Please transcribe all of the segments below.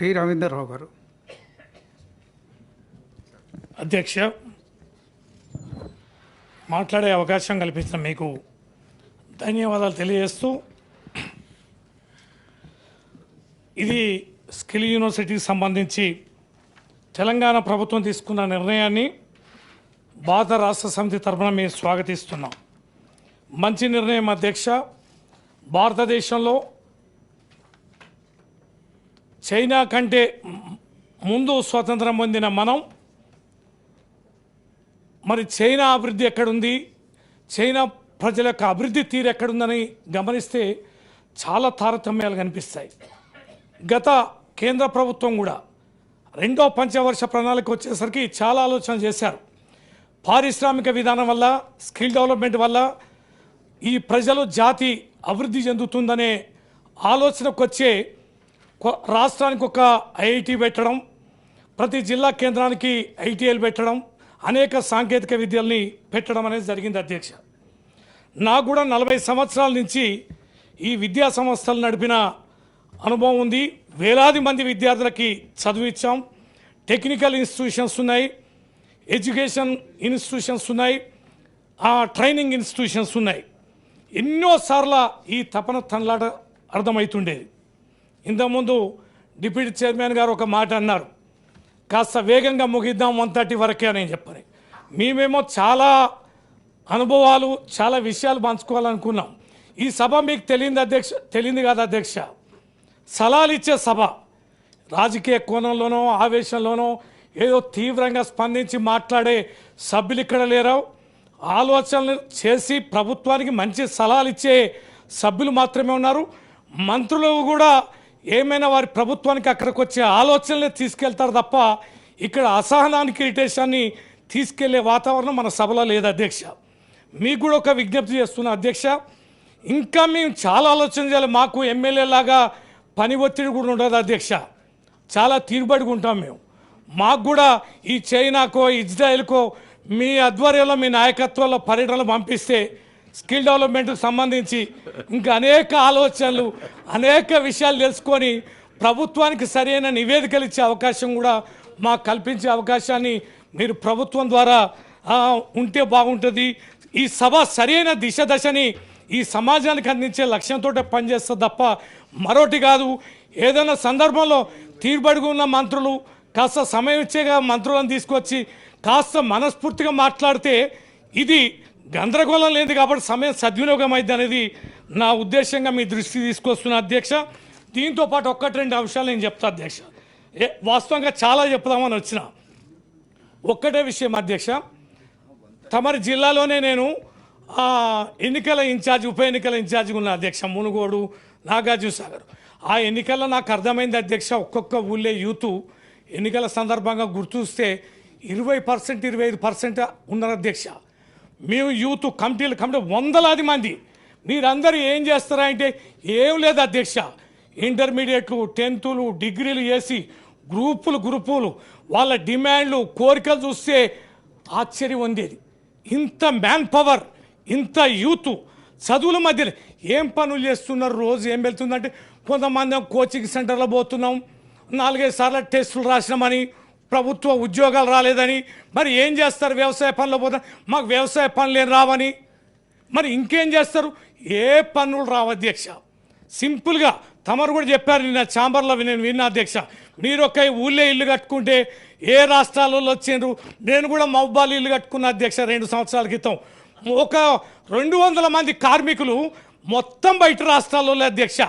T Ravinder Rao గారు. అధ్యక్ష మాట్లాడే అవకాశం కల్పించిన మీకు ధన్యవాదాలు తెలియజేస్తూ ఇది స్కిల్ యూనివర్సిటీకి సంబంధించి తెలంగాణ ప్రభుత్వం తీసుకున్న నిర్ణయాన్ని భారత రాష్ట్ర సమితి తరఫున మేము స్వాగతిస్తున్నాం. మంచి నిర్ణయం అధ్యక్ష. భారతదేశంలో చైనా కంటే ముందు స్వతంత్రం పొందిన మనం మరి చైనా అభివృద్ధి ఎక్కడుంది? చైనా ప్రజల యొక్క అభివృద్ధి తీరు ఎక్కడుందని గమనిస్తే చాలా తారతమ్యాలు కనిపిస్తాయి. గత కేంద్ర ప్రభుత్వం కూడా రెండో పంచవర్ష ప్రణాళిక వచ్చేసరికి చాలా ఆలోచన చేశారు. పారిశ్రామిక విధానం వల్ల స్కిల్ డెవలప్మెంట్ వల్ల ఈ ప్రజలు జాతి అభివృద్ధి చెందుతుందనే ఆలోచనకు వచ్చే రాష్ట్రానికి ఒక ఐఐటి పెట్టడం ప్రతి జిల్లా కేంద్రానికి ఐటీఐలు పెట్టడం అనేక సాంకేతిక విద్యల్ని పెట్టడం అనేది జరిగింది అధ్యక్ష. నాకు కూడా నలభై సంవత్సరాల నుంచి ఈ విద్యా సంస్థలు నడిపిన అనుభవం ఉంది. వేలాది మంది విద్యార్థులకి చదువు ఇచ్చాం. టెక్నికల్ ఇన్స్టిట్యూషన్స్ ఉన్నాయి. ఎడ్యుకేషన్ ఇన్స్టిట్యూషన్స్ ఉన్నాయి. ఆ ట్రైనింగ్ ఇన్స్టిట్యూషన్స్ ఉన్నాయి. ఎన్నోసార్లు ఈ తపన తనలాట అర్థమవుతుండేది. ఇంతకుముందు డిప్యూటీ చైర్మన్ గారు ఒక మాట అన్నారు. కాస్త వేగంగా ముగిద్దాం వన్ థర్టీ వరకే అని చెప్పని. మేమేమో చాలా అనుభవాలు చాలా విషయాలు పంచుకోవాలనుకున్నాం. ఈ సభ మీకు తెలియదు అధ్యక్ష తెలియదు కాదు అధ్యక్ష. సలహాలు ఇచ్చే సభ. రాజకీయ కోణంలోనో ఆవేశంలోనో ఏదో తీవ్రంగా స్పందించి మాట్లాడే సభ్యులు ఇక్కడ లేరు? ఆలోచనలు చేసి ప్రభుత్వానికి మంచి సలహాలు ఇచ్చే సభ్యులు మాత్రమే ఉన్నారు. మంత్రులు కూడా ఏమైనా వారి ప్రభుత్వానికి అక్కడికి వచ్చే ఆలోచనలే తీసుకెళ్తారు తప్ప ఇక్కడ అసహనానికి ఇరిటేషన్ని తీసుకెళ్ళే వాతావరణం మన సభలో లేదు అధ్యక్ష. మీకు కూడా ఒక విజ్ఞప్తి చేస్తున్నా అధ్యక్ష. ఇంకా మేము చాలా ఆలోచన చేయాలి. మాకు ఎమ్మెల్యే లాగా పని ఒత్తిడి కూడా ఉండదు అధ్యక్ష. చాలా తీరుబడిగా ఉంటాం మేము. మాకు కూడా ఈ చైనాకో ఇజ్రాయెల్కో మీ ఆధ్వర్యంలో మీ నాయకత్వంలో పర్యటనలు పంపిస్తే స్కిల్ డెవలప్మెంట్కి సంబంధించి ఇంకా అనేక ఆలోచనలు అనేక విషయాలు తెలుసుకొని ప్రభుత్వానికి సరైన నివేదికలు ఇచ్చే అవకాశం కూడా మాకు కల్పించే అవకాశాన్ని మీరు ప్రభుత్వం ద్వారా ఉంటే బాగుంటుంది. ఈ సభ సరైన దిశ దశని ఈ సమాజానికి అందించే లక్ష్యంతో పనిచేస్తుంది తప్ప మరోటి కాదు. ఏదైనా సందర్భంలో తీరుబడిగా ఉన్న మంత్రులు కాస్త సమయం ఇచ్చేగా మంత్రులను తీసుకొచ్చి కాస్త మనస్ఫూర్తిగా మాట్లాడితే ఇది గందరగోళం లేదు కాబట్టి సమయం సద్వినియోగం అయింది అనేది నా ఉద్దేశంగా మీ దృష్టి తీసుకొస్తున్న అధ్యక్ష. దీంతో పాటు ఒక్కటి రెండు అంశాలు నేను చెప్తా అధ్యక్ష. ఏ వాస్తవంగా చాలా చెప్దామని వచ్చిన ఒక్కటే విషయం అధ్యక్ష. తమరి జిల్లాలోనే నేను ఎన్నికల ఇన్ఛార్జ్ ఉప ఎన్నికల ఇన్ఛార్జ్గా ఉన్న అధ్యక్ష మునుగోడు నాగార్జున సాగర్. ఆ ఎన్నికల్లో నాకు అర్థమైంది అధ్యక్ష ఒక్కొక్క ఊళ్ళే యూత్ ఎన్నికల సందర్భంగా గుర్తూస్తే ఇరవై పర్సెంట్ ఇరవై ఐదు పర్సెంట్ ఉన్నారు అధ్యక్ష. మేము యూత్ కమిటీలు కమిటీ వందలాది మంది. మీరందరూ ఏం చేస్తారా అంటే ఏం లేదు అధ్యక్ష. ఇంటర్మీడియట్లు టెన్తులు డిగ్రీలు వేసి గ్రూపులు గ్రూపులు వాళ్ళ డిమాండ్లు కోరికలు చూస్తే ఆశ్చర్యం ఉండేది ఇంత మ్యాన్ పవర్ ఇంత యూత్ చదువుల మధ్యలో ఏం పనులు చేస్తున్నారు రోజు? ఏం వెళ్తుందంటే కొంతమంది కోచింగ్ సెంటర్లో పోతున్నాం. నాలుగైదు సార్లు టెస్టులు రాసినామని ప్రభుత్వ ఉద్యోగాలు రాలేదని మరి ఏం చేస్తారు వ్యవసాయ పనులు పోతే మాకు వ్యవసాయ పనులు ఏం రావని? మరి ఇంకేం చేస్తారు? ఏ పనులు రావు అధ్యక్ష. సింపుల్గా తమరు కూడా చెప్పారు నిన్న ఛాంబర్లో నేను విన్నా అధ్యక్ష. మీరు ఒక ఊళ్ళే ఇల్లు కట్టుకుంటే ఏ రాష్ట్రాలలో వచ్చిండ్రు? నేను కూడా మౌబాల్ ఇల్లు కట్టుకున్న అధ్యక్ష రెండు సంవత్సరాల క్రితం. ఒక రెండు వందల మంది కార్మికులు మొత్తం బయట రాష్ట్రాలలో అధ్యక్ష.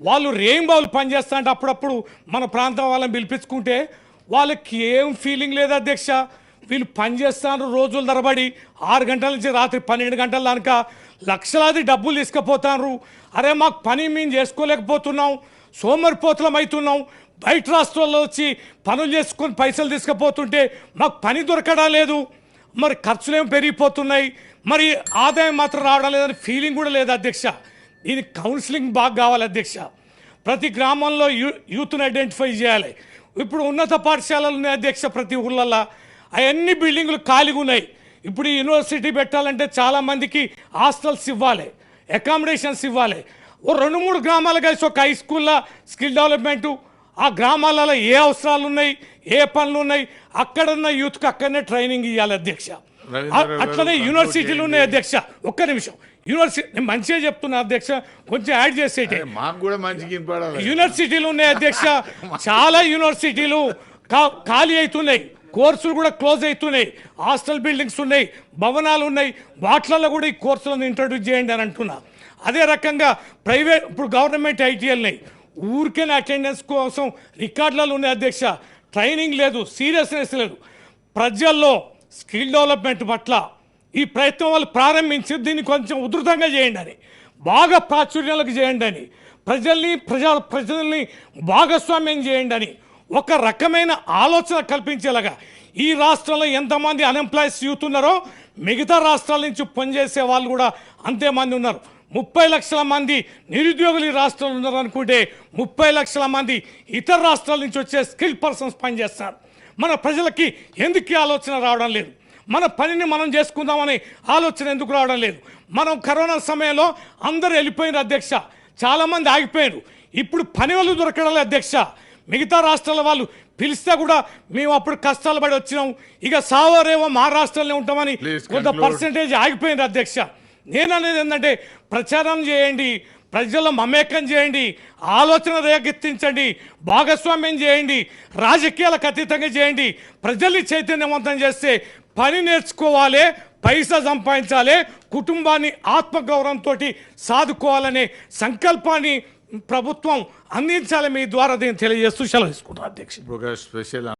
వాళ్ళు రేయింబావులు పనిచేస్తా అంటే అప్పుడప్పుడు మన ప్రాంతం వాళ్ళని పిలిపించుకుంటే వాళ్ళకి ఏం ఫీలింగ్ లేదు అధ్యక్ష. వీళ్ళు పని చేస్తారు రోజుల తరబడి. ఆరు గంటల నుంచి రాత్రి పన్నెండు గంటల దానిక లక్షలాది డబ్బులు తీసుకుపోతారు. అరే మాకు పని మేము చేసుకోలేకపోతున్నాం. సోమరిపోతలం అవుతున్నాం. బయట రాష్ట్రాల్లో వచ్చి పనులు చేసుకొని పైసలు తీసుకుపోతుంటే మాకు పని దొరకడం లేదు. మరి ఖర్చులేం పెరిగిపోతున్నాయి. మరి ఆదాయం మాత్రం రావడం లేదని ఫీలింగ్ కూడా లేదు అధ్యక్ష. దీనికి కౌన్సిలింగ్ బాగా కావాలి అధ్యక్ష. ప్రతి గ్రామంలో యూ యూత్ని ఐడెంటిఫై చేయాలి. ఇప్పుడు ఉన్నత పాఠశాలలు ఉన్నాయి అధ్యక్ష ప్రతి ఊళ్ళల్లో అవన్నీ బిల్డింగులు ఖాళీగా ఉన్నాయి. ఇప్పుడు యూనివర్సిటీ పెట్టాలంటే చాలామందికి హాస్టల్స్ ఇవ్వాలి అకామిడేషన్స్ ఇవ్వాలి. ఓ రెండు మూడు గ్రామాలు కలిసి ఒక హై స్కూల్లో స్కిల్ డెవలప్మెంటు ఆ గ్రామాలలో ఏ అవసరాలు ఉన్నాయి ఏ పనులు ఉన్నాయి అక్కడున్న యూత్కి అక్కడనే ట్రైనింగ్ ఇవ్వాలి అధ్యక్ష. అట్లనే యూనివర్సిటీలు ఉన్నాయి అధ్యక్ష ఒక్క నిమిషం. యూనివర్సిటీ నేను మంచిగా చెప్తున్నా అధ్యక్ష కొంచెం యాడ్ చేసేటి మాకు కూడా మంచిగా యూనివర్సిటీలు ఉన్నాయి అధ్యక్ష చాలా యూనివర్సిటీలు ఖాళీ అవుతున్నాయి. కోర్సులు కూడా క్లోజ్ అవుతున్నాయి. హాస్టల్ బిల్డింగ్స్ ఉన్నాయి భవనాలు ఉన్నాయి. వాటిలలో కూడా ఈ కోర్సులను ఇంట్రడ్యూస్ చేయండి అని అంటున్నా. అదే రకంగా ప్రైవేట్ ఇప్పుడు గవర్నమెంట్ ఐటీఎల్ని ఊరికే అటెండెన్స్ కోసం రికార్డులలో ఉన్నాయి అధ్యక్ష. ట్రైనింగ్ లేదు సీరియస్నెస్ లేదు. ప్రజల్లో స్కిల్ డెవలప్మెంట్ పట్ల ఈ ప్రయత్నం వాళ్ళు ప్రారంభించి దీన్ని కొంచెం ఉధృతంగా చేయండి అని బాగా ప్రాచుర్యాలకు చేయండి అని ప్రజల్ని ప్రజా ప్రజల్ని భాగస్వామ్యం చేయండి అని ఒక రకమైన ఆలోచన కల్పించేలాగా ఈ రాష్ట్రంలో ఎంతమంది అన్ఎంప్లాయీస్ యూత్ ఉన్నారో మిగతా రాష్ట్రాల నుంచి పనిచేసే వాళ్ళు కూడా అంతే మంది ఉన్నారు. ముప్పై లక్షల మంది నిరుద్యోగులు ఈ రాష్ట్రంలో ఉన్నారు అనుకుంటే ముప్పై లక్షల మంది ఇతర రాష్ట్రాల నుంచి వచ్చే స్కిల్ పర్సన్స్ పనిచేస్తారు. మన ప్రజలకి ఎందుకు ఆలోచన రావడం లేదు? మన పనిని మనం చేసుకుందామని ఆలోచన ఎందుకు రావడం లేదు? మనం కరోనా సమయంలో అందరూ వెళ్ళిపోయిన అధ్యక్ష చాలామంది ఆగిపోయారు. ఇప్పుడు పని వాళ్ళు దొరకడం అధ్యక్ష. మిగతా రాష్ట్రాల వాళ్ళు పిలిస్తే కూడా మేము అప్పుడు కష్టాలు పడి వచ్చినాం. ఇక సావరేమో మా రాష్ట్రంలో ఉంటామని కొంత. పర్సెంటేజ్ ఆగిపోయింది అధ్యక్ష. నేను అనేది ఏంటంటే ప్రచారం చేయండి ప్రజల్లో మమేకం చేయండి ఆలోచన రేకెత్తించండి భాగస్వామ్యం చేయండి రాజకీయాలకు అతీతంగా చేయండి. ప్రజల్ని చైతన్యవంతం చేస్తే పని నేర్చుకోవాలి పైసా సంపాదించాలి కుటుంబాన్ని ఆత్మగౌరవంతో సాదుకోవాలనే సంకల్పాన్ని ప్రభుత్వం అందించాలి మీ ద్వారా దీన్ని తెలియజేస్తూ సెలవు తీసుకుంటారు అధ్యక్ష స్పెషల్